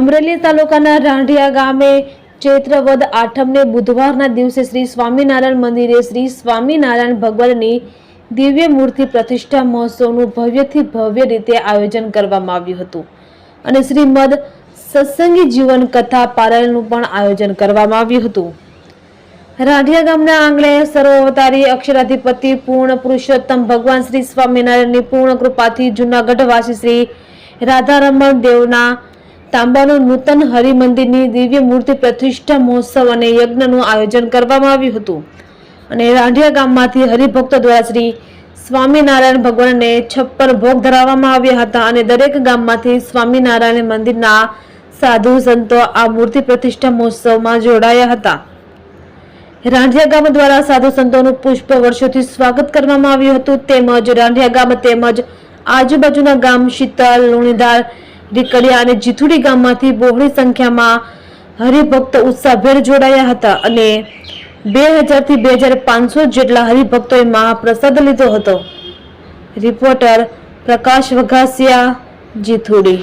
અમરેલી તાલુકાના રાંઢિયા ગામે ચૈત્રવદ આઠમને બુધવારના દિવસે શ્રી સ્વામિનારાયણ મંદિરે શ્રી સ્વામિનારાયણ ભગવાનની દિવ્ય મૂર્તિ પ્રતિષ્ઠા મહોત્સવનું ભવ્યથી ભવ્ય રીતે આયોજન કરવામાં આવ્યું હતું. અને શ્રીમદ સત્સંગી જીવન કથા પારાયણનું પણ આયોજન કરવામાં આવ્યું હતું. રાઢિયા ગામના આંગણે સર્વતારી અક્ષરાધિપતિ પૂર્ણ પુરુષોત્તમ ભગવાન શ્રી સ્વામિનારાયણની પૂર્ણ કૃપાથી જૂનાગઢવાસી શ્રી રાધારમણ દેવના તાંબાનું નૂતન હરિમંદિરની દિવ્ય મૂર્તિ પ્રતિષ્ઠા મહોત્સવ અને યજ્ઞનું આયોજન કરવામાં આવ્યું હતું. અને રાંઢિયા ગામમાંથી હરિભક્તો દ્વારા શ્રી સ્વામિનારાયણ ભગવાનને છપ્પન ભોગ ધરાવવામાં આવ્યા હતા અને દરેક ગામમાંથી સ્વામિનારાયણ મંદિરના સાધુ સંતો આ મૂર્તિ પ્રતિષ્ઠા મહોત્સવમાં જોડાયા હતા. રાંઢિયા ગામ દ્વારા સાધુ સંતોનું પુષ્પ વર્ષોથી સ્વાગત કરવામાં આવ્યું હતું. તેમજ રાંઢિયા ગામ તેમજ આજુબાજુના ગામ શીતલ લુણીધાર રીકડિયા અને જીથુડી ગામમાંથી બહોળી સંખ્યામાં હરિભક્ત ઉત્સાહભેર જોડાયા હતા અને બે હજારથી બે હજાર પાંચસો જેટલા હરિભક્તોએ મહાપ્રસાદ લીધો હતો. રિપોર્ટર પ્રકાશ વઘાસિયા, જીથુડી.